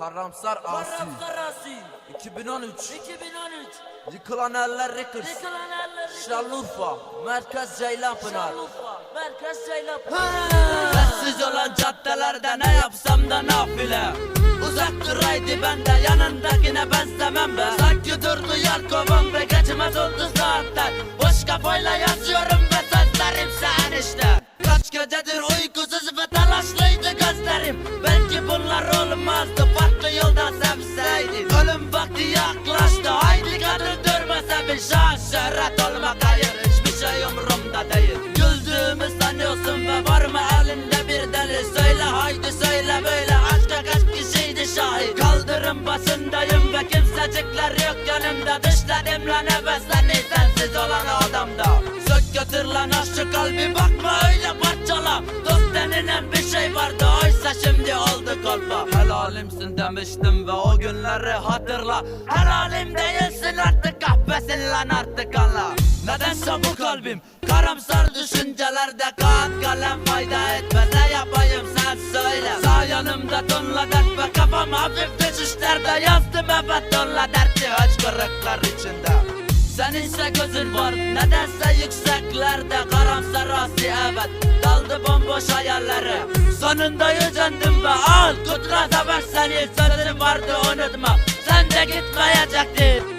Karamsar Asi. Karamsar Asi. 2013 2013 Yıkılan Eller Records. Yıkılan eller Şanlıurfa Merkez Ceylanpınar. Şanlıurfa Merkez Ceylan Sessiz olan caddelerde ne yapsam da nafile Uzak duraydı ben de yanındakine benzemem be. Sanki durdu yar kovan ve geçmez oldu saatler Boş kafayla yazıyorum ve sözlerimse enişte Kaç gecedir uykusuz ve telaşlıydı gözlerim. Belki bunlar olmazdı Şöhret olmak hayır hiçbir şey umurumda değil. Güldüğümü sanıyorsun ve var mı elinde bir deli? Söyle haydi söyle böyle aşka kaç kişiydi şahit? Kaldırım başındayım ve kimsecikler yok yanımda. Düşledim lan heveslerini sensiz olan odamda Sök götür lan şu kalbi bakma öyle parçala. Dost denilen bir şey vardı oysa şimdi oldu kolpa. Helalimsin demiştim ve o günleri hatırla. Helalim değilsin artık kahpesin lan artık anla Nedense bu kalbim karamsar düşüncelerde Kağıt kalem fayda etmez ne yapayım sen söyle. Sağ yanımda tonla dert ve kafam hafif düşüşlerde Yazdım evet tonla dertli hıçkırıklar içinde. Seninse gözün var nedense yükseklerde Karamsar asi evet. Daldı bomboş hayallere Sonunda yücendim ve al. Kudret haber seni Sözün vardı unutma. Sen de gitmeyecektin